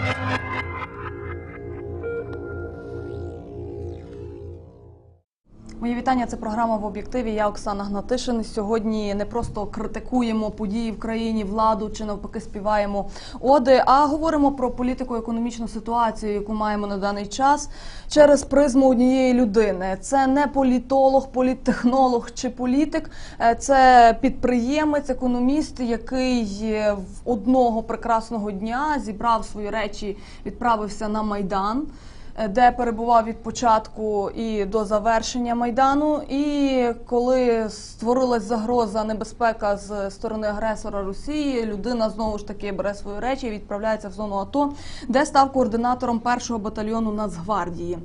Thank you. Мої вітання. Це програма в об'єктиві. Я Оксана Гнатишин. Сьогодні не просто критикуємо події в країні, владу чи навпаки співаємо оди, а говоримо про політико-економічну ситуацію, яку маємо на даний час через призму однієї людини. Це не політолог, політтехнолог чи політик, е, це підприємець, економіст, який е, в одного прекрасного дня зібрав свої речі, відправився на майдан де перебував від початку і до завершення майдану. І коли створилась загроза, небезпека з сторони агресора Росії, людина знову ж таки бере свої речі і відправляється в зону АТО, де став координатором першого батальйону Нацгвардії.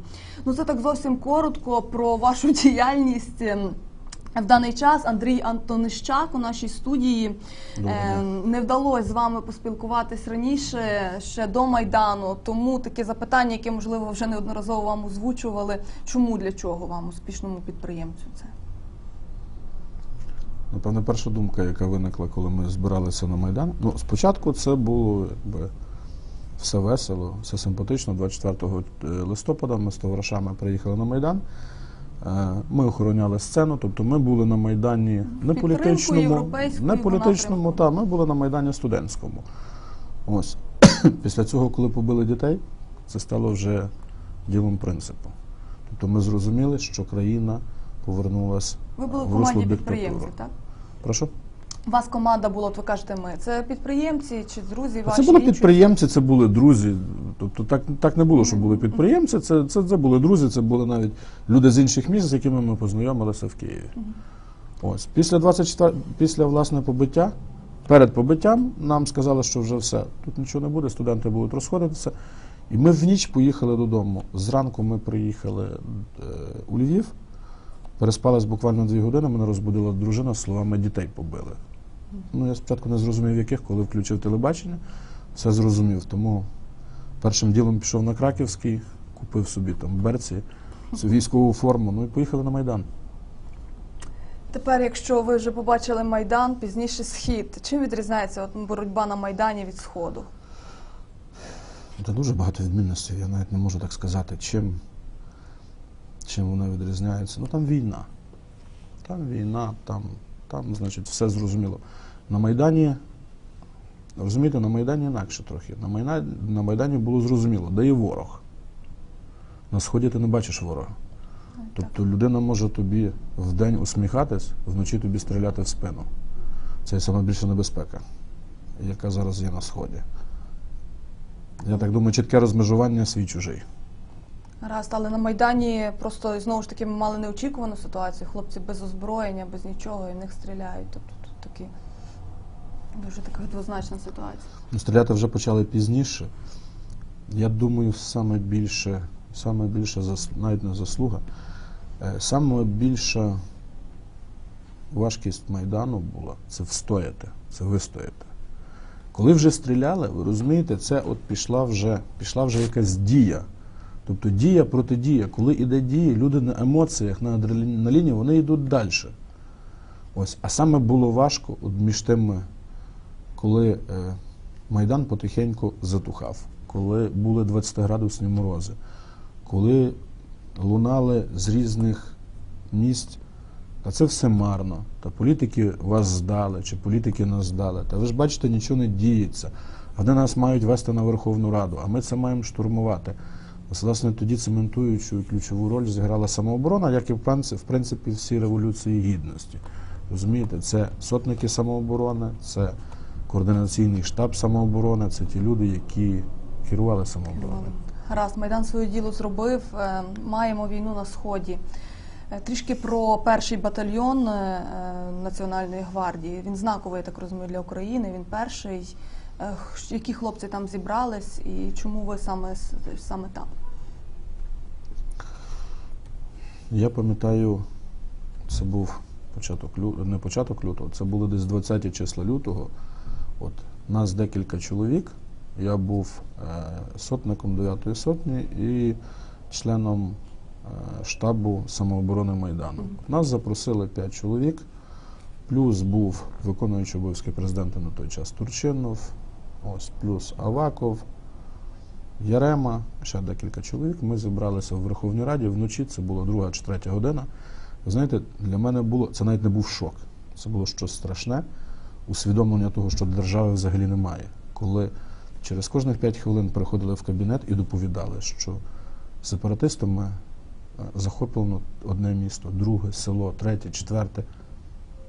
Ну це так зовсім коротко про вашу діяльність. В даний час Андрій Антонищак у нашій студії Е, не вдалося з вами поспілкуватись раніше ще до майдану. Тому таке запитання, яке можливо вже неодноразово вам озвучували. Чому для чого вам успішному підприємцю це? Напевне, перша думка, яка виникла, коли ми збиралися на Майдан. Ну, спочатку це було якби, все весело, все симпатично. 24 листопада ми з товаришами приїхали на Майдан. Е, Ми охороняли сцену, тобто ми були на Майдані не політичному, не політичному, та ми були на Майдані студентському. Ось. Після цього, коли побили дітей, це стало вже ділом принципу. Тобто ми зрозуміли, що країна повернулася Ви були в в команді підприємців, так? Прошу? У вас команда була, от ви кажете, ми. Це підприємці чи друзі ваші? Це були підприємці, це були друзі. Тобто так, так не було, що були підприємці, це, це, це були друзі, це були навіть люди з інших міст, з якими ми познайомилися в Києві. Ось. Після 24, після власне побиття, перед побиттям нам сказали, що вже все, тут нічого не буде, студенти будуть розходитися. І ми в ніч поїхали додому. Зранку ми приїхали е, у Львів, переспались буквально дві години, мене розбудила дружина з словами дітей побили. Ну, я спочатку не зрозумів, яких, коли включив телебачення, все зрозумів. Тому першим ділом пішов на Краківський, купив собі там берці, військову форму, ну і поїхали на Майдан. Тепер, якщо ви вже побачили майдан, пізніше схід. Чим відрізняється от боротьба на майдані від сходу? Та дуже багато відмінностей, я навіть не можу так сказати, чим, чим вона відрізняється. Ну там війна. Там війна, там, там, значить, все зрозуміло. На Майдані, розумієте, на Майдані інакше трохи. На Майдані, на Майдані було зрозуміло, де є ворог. На сході ти не бачиш ворога. Тобто людина може тобі вдень усміхатись, вночі тобі стріляти в спину. Це найбільша небезпека, яка зараз є на сході. Я так думаю, чітке розмежування свій чужий. Раз, але на Майдані просто знову ж таки ми мали неочікувану ситуацію. Хлопці без озброєння, без нічого, і в них стріляють. Тобто тут такі дуже така двозначна ситуація. Ну, Стріляти вже почали пізніше. Я думаю, саме більше, саме більше зас- навіть не заслуга, е, саме більша важкість Майдану була це встояти, це вистояти. Коли вже стріляли, ви розумієте, це от пішла вже, пішла вже якась дія. Тобто дія проти дія. Коли іде дія, люди на емоціях, на адреналіні, вони йдуть далі. Ось. А саме було важко от між тими, коли е, Майдан потихеньку затухав, коли були 20-градусні морози, коли лунали з різних місць, та це все марно. Та політики вас здали, чи політики нас здали. Та ви ж бачите, нічого не діється. Вони нас мають вести на Верховну Раду, а ми це маємо штурмувати. Ось, власне, тоді цементуючу ключову роль зіграла самооборона, як і в принципі, в принципі всі революції гідності. Розумієте, це сотники самооборони, це координаційний штаб самооборони, це ті люди, які керували самообороною. Гаразд, Майдан своє діло зробив. Е, Маємо війну на сході. Е, Трішки про перший батальйон е, Національної гвардії. Він знаковий, я так розумію, для України. Він перший. Які хлопці там зібрались і чому ви саме, саме там? Я пам'ятаю, це був початок лютого, не початок лютого, це було десь 20 числа лютого. От нас декілька чоловік. Я був е, сотником 9-ї сотні і членом е, штабу самооборони Майдану. Нас запросили 5 чоловік, плюс був виконуючий обов'язки президента на той час Турчинов, ось, плюс Аваков, Ярема, ще декілька чоловік. Ми зібралися в Верховній Раді вночі, це була друга чи третя година. Ви знаєте, для мене було це навіть не був шок. Це було щось страшне, усвідомлення того, що держави взагалі немає. Коли через кожних 5 хвилин приходили в кабінет і доповідали, що сепаратистами е, захоплено одне місто, друге, село, третє, четверте.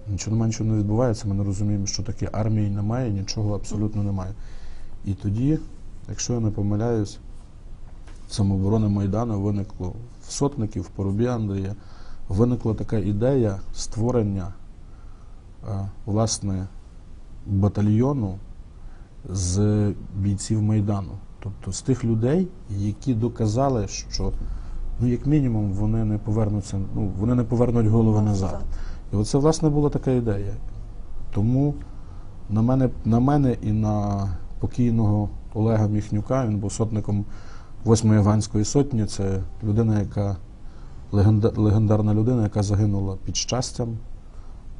Нічого немає, нічого не відбувається. Ми не розуміємо, що таке армії немає, нічого абсолютно немає. І тоді, якщо я не помиляюсь, самооборони Майдану виникло в сотників, в Порубі Андрія, виникла така ідея створення е, власне батальйону з бійців Майдану. Тобто з тих людей, які доказали, що ну, як мінімум вони не повернуться, ну, вони не повернуть голови назад. І оце, власне, була така ідея. Тому на мене, на мене і на покійного Олега Міхнюка, він був сотником 8-ї Афганської сотні. Це людина, яка легенда, легендарна людина, яка загинула під щастям.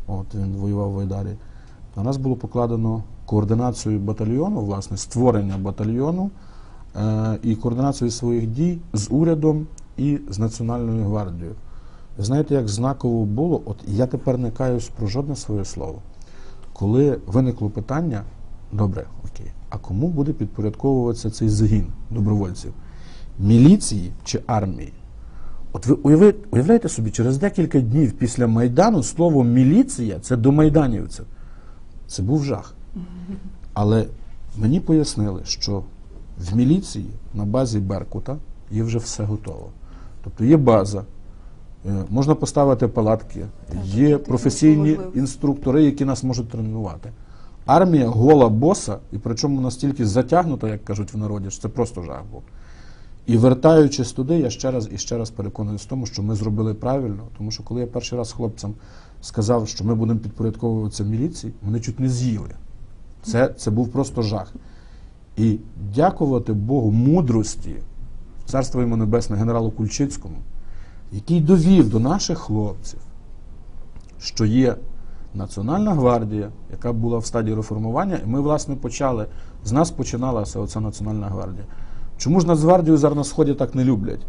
От він воював в Айдарі. На нас було покладено координацію батальйону, власне, створення батальйону е, і координацію своїх дій з урядом і з Національною гвардією. Знаєте, як знаково було, от я тепер не каюсь про жодне своє слово. Коли виникло питання, добре, окей, а кому буде підпорядковуватися цей загін добровольців? Міліції чи армії? От ви уявляєте собі, через декілька днів після Майдану слово міліція це до майданівців. Це був жах. Але мені пояснили, що в міліції на базі Беркута є вже все готово. Тобто є база, е, можна поставити палатки, є професійні інструктори, які нас можуть тренувати. Армія гола боса, і причому настільки затягнута, як кажуть в народі, що це просто жах був. І вертаючись туди, я ще раз і ще раз переконаний в тому, що ми зробили правильно. Тому що коли я перший раз хлопцям сказав, що ми будемо підпорядковуватися міліції, вони чуть не з'їли. Це, це був просто жах. І дякувати Богу мудрості, царство йому небесне, генералу Кульчицькому, який довів до наших хлопців, що є Національна гвардія, яка була в стадії реформування, і ми, власне, почали. З нас починалася оця Національна гвардія. Чому ж Нацгвардію зараз на Сході так не люблять?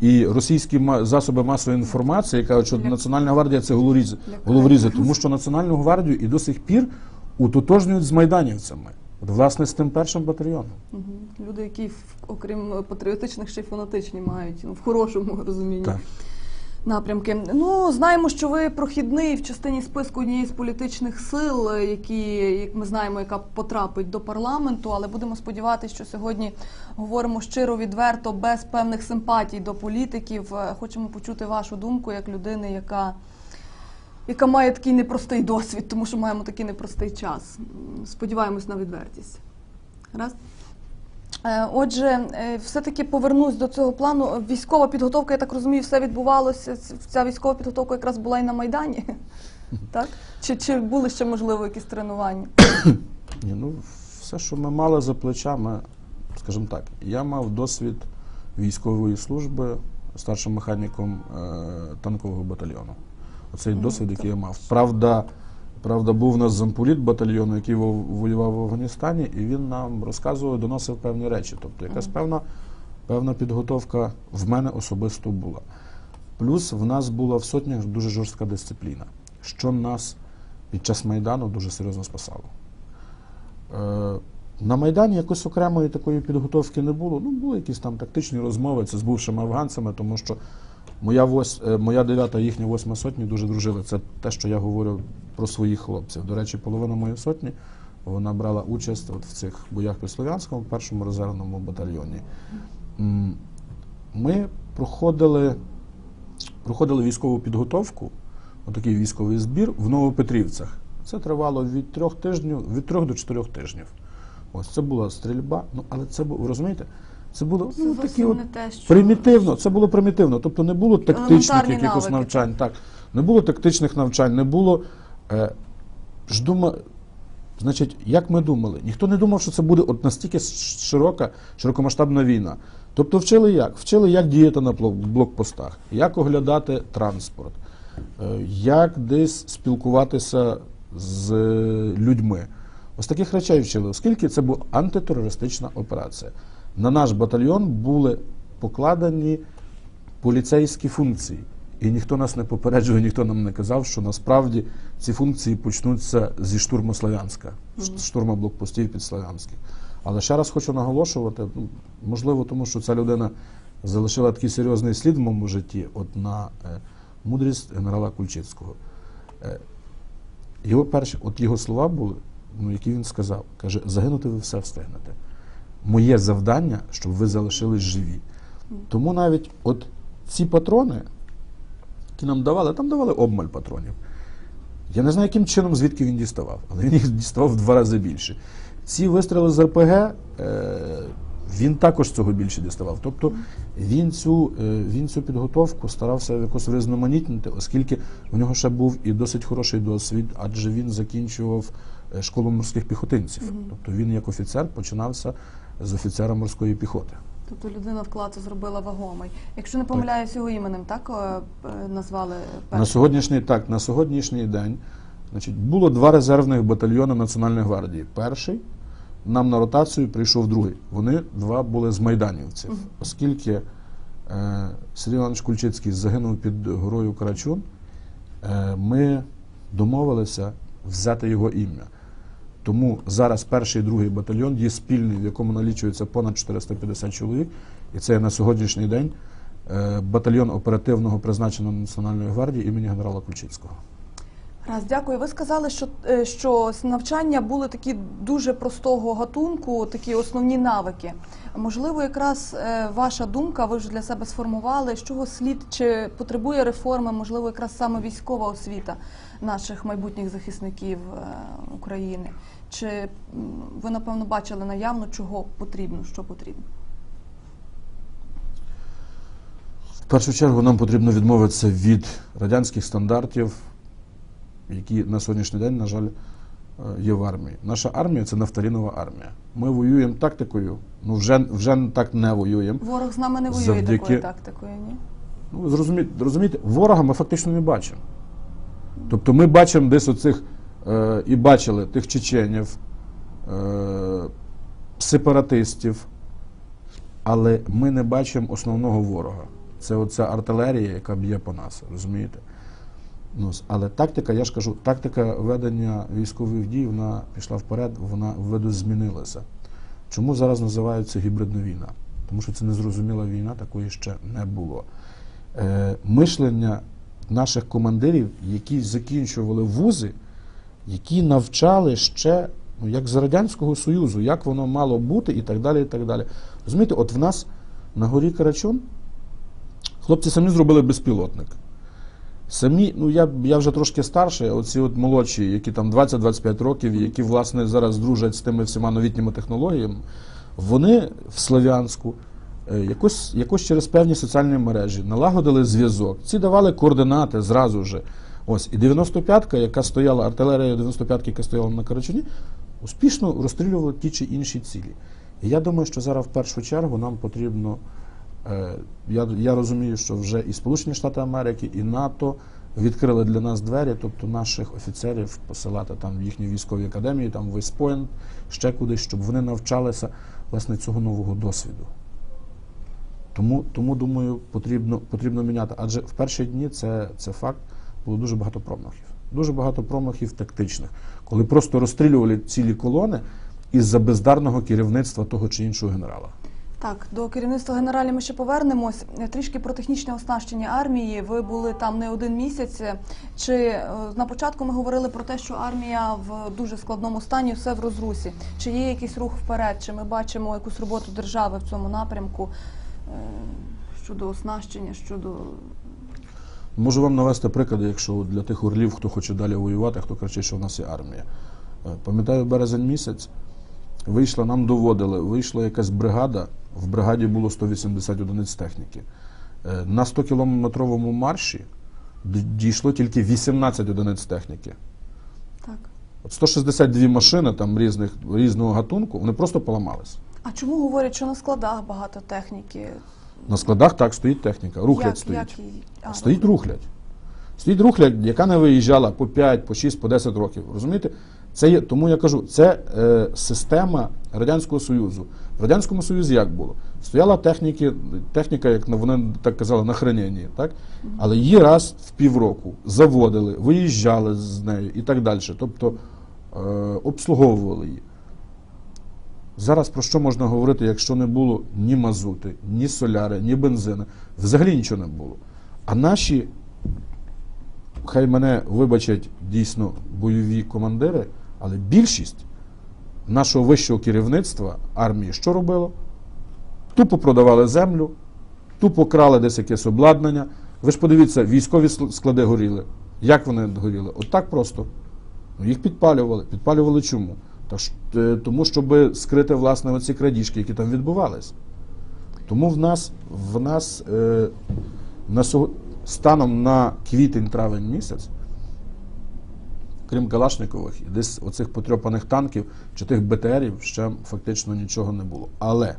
І російські засоби масової інформації кажуть, що Національна гвардія це головоріз, головорізи, тому що Національну гвардію і до сих пір утотожнюють з майданівцями. От, власне, з тим першим батальйоном. Угу. Люди, які окрім патріотичних ще й фанатичні мають ну, в хорошому розумінні Так. Напрямки. Ну знаємо, що ви прохідний в частині списку однієї з політичних сил, е, які, як ми знаємо, яка потрапить до парламенту. Але будемо сподіватися, що сьогодні говоримо щиро, відверто, без певних симпатій до політиків. Е, Хочемо почути вашу думку як людини, яка. Яка має такий непростий досвід, тому що маємо такий непростий час. Сподіваємось на відвертість. Раз. Е, Отже, е, все-таки повернусь до цього плану. Військова підготовка, я так розумію, все відбувалося. Ця військова підготовка якраз була і на Майдані. Так? Чи, чи були ще, можливо, якісь тренування? Ні, ну, все, що ми мали за плечами, скажімо так, я мав досвід військової служби старшим механіком е, танкового батальйону. Оцей досвід, який я мав. Правда, правда, був у нас замполіт батальйону, який воював в Афганістані, і він нам розказував, доносив певні речі. Тобто якась певна, певна підготовка в мене особисто була. Плюс в нас була в сотнях дуже жорстка дисципліна, що нас під час Майдану дуже серйозно спасало. Е, На Майдані якось окремої такої підготовки не було. Ну, були якісь там тактичні розмови це з бувшими афганцями, тому що моя, вось, е, моя дев'ята, їхня восьма сотні дуже дружили. Це те, що я говорю про своїх хлопців. До речі, половина моєї сотні вона брала участь от в цих боях під Слов'янськом, в першому резервному батальйоні. Ми проходили, проходили військову підготовку, отакий військовий збір в Новопетрівцях. Це тривало від трьох тижнів, від трьох до чотирьох тижнів. Ось це була стрільба. Ну, але це було, ви розумієте? Це було ну, такі от те, що примітивно. Це було примітивно. Тобто не було тактичних якихось навики. навчань. Так, не було тактичних навчань, не було. Е, ж дума, значить, як ми думали? Ніхто не думав, що це буде от настільки широка, широкомасштабна війна. Тобто вчили як? Вчили, як діяти на блокпостах, як оглядати транспорт, е, як десь спілкуватися з е, людьми. Ось таких речей вчили, оскільки це була антитерористична операція. На наш батальйон були покладені поліцейські функції. І ніхто нас не попереджував, ніхто нам не казав, що насправді ці функції почнуться зі штурму Слов'янська, mm штурму блокпостів під Слов'янських. Але ще раз хочу наголошувати, ну, можливо, тому що ця людина залишила такий серйозний слід в моєму житті, от на е, мудрість генерала Кульчицького. Е, його перші, от його слова були, ну, які він сказав, каже, загинути ви все встигнете. Моє завдання, щоб ви залишились живі. Тому навіть от ці патрони, які нам давали, там давали обмаль патронів. Я не знаю, яким чином звідки він діставав, але він їх діставав в два рази більше. Ці вистріли з РПГ, е, він також цього більше діставав. Тобто він цю, е, він цю підготовку старався якось різноманітнити, оскільки у нього ще був і досить хороший досвід, адже він закінчував е, школу морських піхотинців. Тобто він як офіцер починався з офіцера морської піхоти. Тобто людина вклад зробила вагомий. Якщо не помиляюсь, його іменем, так е, назвали На перший? сьогоднішній так, на сьогоднішній день значить, було два резервних батальйони Національної гвардії. Перший нам на ротацію прийшов другий. Вони два були з майданівців, оскільки е, Сергій Іванович Кульчицький загинув під горою Карачун, е, ми домовилися взяти його ім'я. Тому зараз перший і другий батальйон є спільний, в якому налічується понад 450 чоловік, і це на сьогоднішній день е, батальйон оперативного призначення Національної гвардії імені генерала Кульчицького. Раз, дякую. Ви сказали, що, е, що навчання були такі дуже простого гатунку, такі основні навики. Можливо, якраз е, ваша думка, ви вже для себе сформували, з чого слід чи потребує реформи, можливо, якраз саме військова освіта наших майбутніх захисників України. Чи ви напевно бачили наявно, чого потрібно, що потрібно? В першу чергу нам потрібно відмовитися від радянських стандартів, які на сьогоднішній день, на жаль, е, є в армії. Наша армія це нафталінова армія. Ми воюємо тактикою, ну вже, вже так не воюємо. Ворог з нами не воює Завдяки- такою тактикою, ні? Ну, зрозумієте, розумієте, ворога ми фактично не бачимо. Тобто ми бачимо десь оцих і бачили тих чеченів, е, сепаратистів, але ми не бачимо основного ворога. Це оця артилерія, яка б'є по нас, розумієте? Ну, але тактика, я ж кажу, тактика ведення військових дій, вона пішла вперед, вона видозмінилася. Чому зараз називається гібридна війна? Тому що це незрозуміла війна, такої ще не було. Е, мишлення наших командирів, які закінчували вузи, які навчали ще, ну, як з Радянського Союзу, як воно мало бути і так далі. і так далі. Розумієте, от в нас на горі Карачун хлопці самі зробили безпілотник. Самі, ну я, я вже трошки старший, оці от молодші, які там 20-25 років, які власне зараз дружать з тими всіма новітніми технологіями, вони в Слов'янську е, якось, якось через певні соціальні мережі налагодили зв'язок. Ці давали координати зразу же. Ось, і 95-ка, яка стояла, артилерія 95-ки, яка стояла на Карачуні, успішно розстрілювала ті чи інші цілі. І я думаю, що зараз в першу чергу нам потрібно. Е, Я, я розумію, що вже і Сполучені Штати Америки, і НАТО відкрили для нас двері, тобто наших офіцерів посилати там в їхні військові академії, там Вейспойнт, ще кудись, щоб вони навчалися власне цього нового досвіду. Тому, тому думаю, потрібно, потрібно міняти. Адже в перші дні це, це факт, було дуже багато промахів. Дуже багато промахів тактичних, коли просто розстрілювали цілі колони із-за бездарного керівництва того чи іншого генерала. Так, до керівництва генералів ми ще повернемось. Трішки про технічне оснащення армії. Ви були там не один місяць. Чи е, на початку ми говорили про те, що армія в дуже складному стані, все в розрусі? Чи є якийсь рух вперед? Чи ми бачимо якусь роботу держави в цьому напрямку е, щодо оснащення, щодо Можу вам навести приклади, якщо для тих орлів, хто хоче далі воювати, хто кричить, що в нас є армія. Е, Пам'ятаю, березень місяць вийшла, нам доводили, вийшла якась бригада, в бригаді було 180 одиниць техніки. Е, На 100-кілометровому марші дійшло тільки 18 одиниць техніки. так? От 162 машини там різних, різного гатунку, вони просто поламались. А чому говорять, що на складах багато техніки? На складах так стоїть техніка, рухлядь Як- стоїть. як а, Стоїть рухлядь. Стоїть рухлядь, яка не виїжджала по 5, по 6, по 10 років. Розумієте? Це є, тому я кажу, це е, система Радянського Союзу. В Радянському Союзі як було? Стояла техніки, техніка, як вони так казали, на храненні, так? але її раз в півроку заводили, виїжджали з нею і так далі. Тобто е, обслуговували її. Зараз про що можна говорити, якщо не було ні мазути, ні соляри, ні бензину? Взагалі нічого не було. А наші, хай мене вибачать дійсно бойові командири, але більшість нашого вищого керівництва армії що робило? Тупо продавали землю, тупо крали десь якесь обладнання. Ви ж подивіться, військові склади горіли. Як вони горіли? От так просто. Ну, їх підпалювали. Підпалювали чому? Е, тому, щоб скрити власне оці крадіжки, які там відбувались. Тому в нас, в нас е, на, станом на квітень-травень місяць, крім Калашникових, і десь оцих потрьопаних танків чи тих БТРів ще фактично нічого не було. Але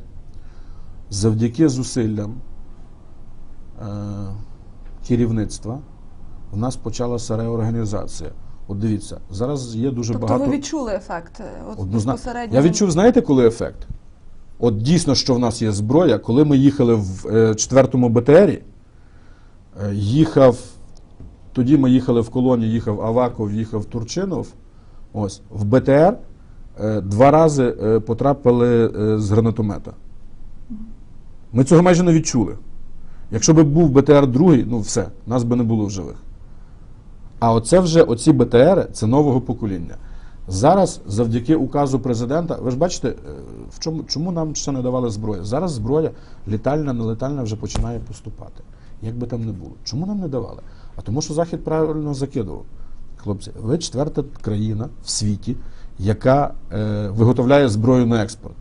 завдяки зусиллям е, керівництва в нас почалася реорганізація. От дивіться, зараз є дуже Тобто багато. ви відчули ефект? е, От Однозна... безпосередньо? Я відчув, знаєте, коли ефект? От дійсно, що в нас є зброя, коли ми їхали в е, четвертому БТРі, е, їхав, тоді ми їхали в колоні, їхав Аваков, їхав Турчинов. Ось, в БТР е, два рази е, потрапили е, з гранатомета. Ми цього майже не відчули. Якщо б був БТР другий, ну все, нас би не було в живих. А оце вже оці БТРи це нового покоління. Зараз, завдяки указу президента, ви ж бачите, е, в чому, чому нам ще не давали зброю? Зараз зброя літальна, нелетальна вже починає поступати. Як би там не було. Чому нам не давали? А тому, що Захід правильно закидував. Хлопці, ви четверта країна в світі, яка е, виготовляє зброю на експорт.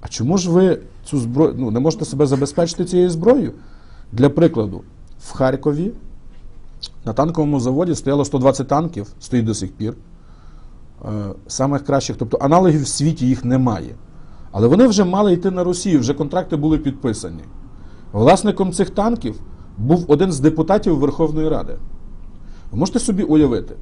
А чому ж ви цю зброю ну, не можете себе забезпечити цією зброєю? Для прикладу, в Харкові на танковому заводі стояло 120 танків, стоїть до сих пір. Е, Самих кращих, тобто аналогів в світі їх немає. Але вони вже мали йти на Росію, вже контракти були підписані. Власником цих танків був один з депутатів Верховної Ради. Ви можете собі уявити,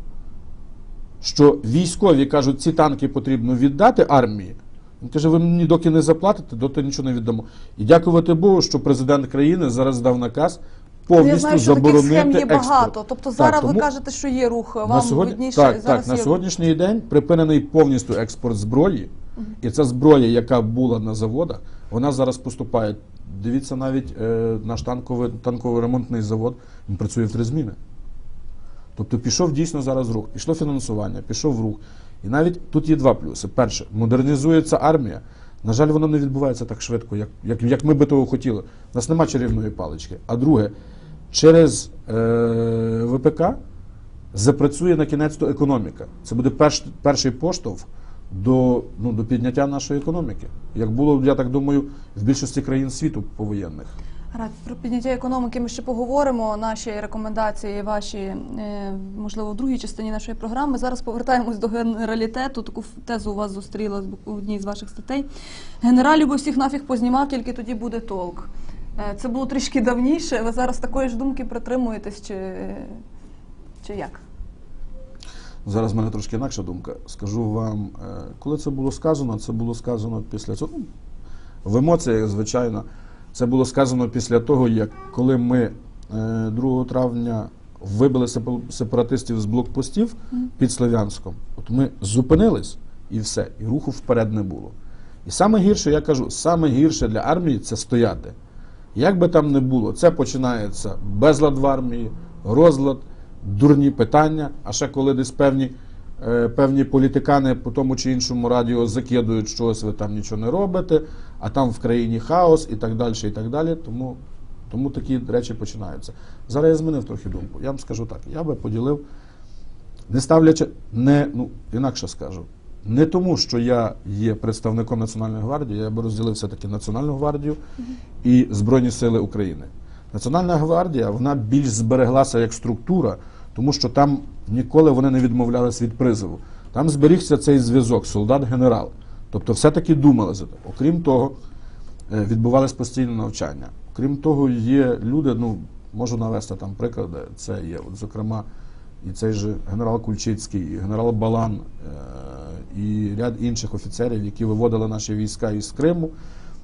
що військові кажуть, ці танки потрібно віддати армії. Він каже, ви мені доки не заплатите, доки нічого не віддамо. І дякувати Богу, що президент країни зараз дав наказ повністю Я знаю, що таких схем є експорт. багато. Тобто зараз тому ви кажете, що є рух. Вам на сьогодні, видніше, так, зараз так, на є рух. сьогоднішній день припинений повністю експорт зброї, і ця зброя, яка була на заводах, вона зараз поступає. Дивіться, навіть е, наш танковий, танково-ремонтний завод він працює в три зміни. Тобто пішов дійсно зараз рух, пішло фінансування, пішов рух. І навіть тут є два плюси. Перше, модернізується армія. На жаль, воно не відбувається так швидко, як, як, як ми би того хотіли. У нас нема чарівної палички. А друге, через е, ВПК запрацює на кінець то економіка. Це буде перш, перший поштовх до, ну, до підняття нашої економіки. Як було, я так думаю, в більшості країн світу повоєнних. Гаразд, Про підняття економіки ми ще поговоримо. Наші рекомендації, ваші е, можливо в другій частині нашої програми. Зараз повертаємось до генералітету. Таку тезу у вас зустріла у одній з ваших статей. Генералів би всіх нафіг познімав, тільки тоді буде толк. Е, Це було трішки давніше. Ви зараз такої ж думки притримуєтесь, чи, чи як? Зараз в мене трошки інакша думка. Скажу вам, е, коли це було сказано, це було сказано після цього. ну, В емоціях, звичайно, це було сказано після того, як коли ми е, 2 травня вибили сепаратистів з блокпостів під Слов'янськом, от ми зупинились і все, і руху вперед не було. І саме гірше, я кажу, саме гірше для армії це стояти. Як би там не було, це починається безлад в армії, розлад, дурні питання. А ще коли десь певні, е, певні політикани по тому чи іншому радіо закидують щось, ви там нічого не робите, а там в країні хаос і так далі. і так далі. Тому, тому такі речі починаються. Зараз я змінив трохи думку. Я вам скажу так: я би поділив, не ставлячи, не, ну, інакше скажу. Не тому, що я є представником Національної гвардії, я би розділив все-таки Національну гвардію і Збройні Сили України. Національна гвардія вона більш збереглася як структура, тому що там ніколи вони не відмовлялись від призову. Там зберігся цей зв'язок солдат-генерал. Тобто, все-таки думали за те. Окрім того, е, відбувались постійні навчання. Окрім того, є люди, ну можу навести там приклади. Це є, от, зокрема, і цей же генерал Кульчицький, і генерал Балан, е, і ряд інших офіцерів, які виводили наші війська із Криму,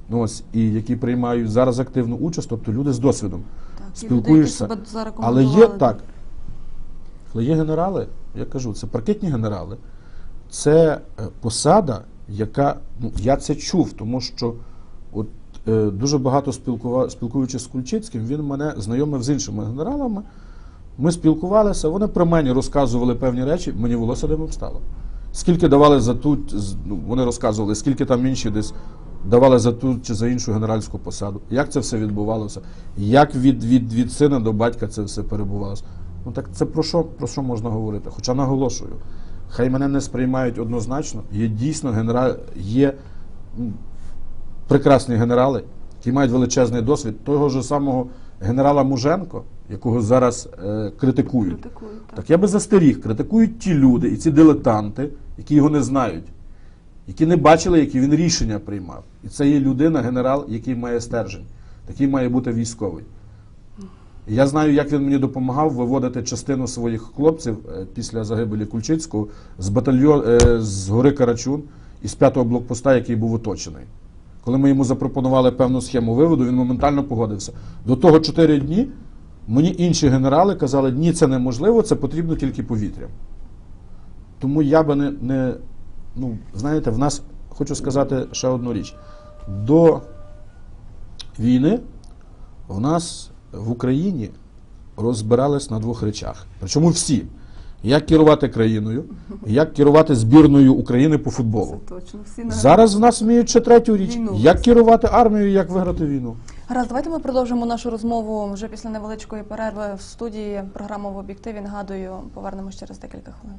ну, ось, і які приймають зараз активну участь, тобто люди з досвідом. Так, Спілкуєшся. люди, Але є так. Але є генерали, я кажу, це паркетні генерали. Це е, посада, яка ну я це чув, тому що от е, дуже багато спілкуючись з Кульчицьким, він мене знайомив з іншими генералами. Ми спілкувалися, вони про мене розказували певні речі, мені волосся димом стало. Скільки давали за ту, ну, вони розказували, скільки там інші десь давали за ту чи за іншу генеральську посаду, як це все відбувалося, як від, від, від сина до батька це все перебувалося. Ну так це про що, про що можна говорити? Хоча наголошую, хай мене не сприймають однозначно, є дійсно генерал, є прекрасні генерали, які мають величезний досвід. Того ж самого генерала Муженко, якого зараз е, критикують. Критикують, так. Так я би застеріг, критикують ті люди і ці дилетанти, які його не знають, які не бачили, які він рішення приймав. І це є людина, генерал, який має стержень, такий має бути військовий. І Я знаю, як він мені допомагав виводити частину своїх хлопців е, після загибелі Кульчицького з батальйон е, з гори Карачун із п'ятого блокпоста, який був оточений. Коли ми йому запропонували певну схему виводу, він моментально погодився. До того чотири дні мені інші генерали казали, ні, це неможливо, це потрібно тільки повітрям. Тому я би не, не ну, знаєте, в нас хочу сказати ще одну річ. До війни в нас в Україні розбирались на двох речах. Причому всі. Як керувати країною, як керувати збірною України по футболу. Це точно. Всі на Зараз в нас вміють ще третю річ. Війну. Як керувати армією, як виграти війну. Гаразд, давайте ми продовжимо нашу розмову вже після невеличкої перерви в студії. Програму в об'єктиві. Нагадую, повернемось через декілька хвилин.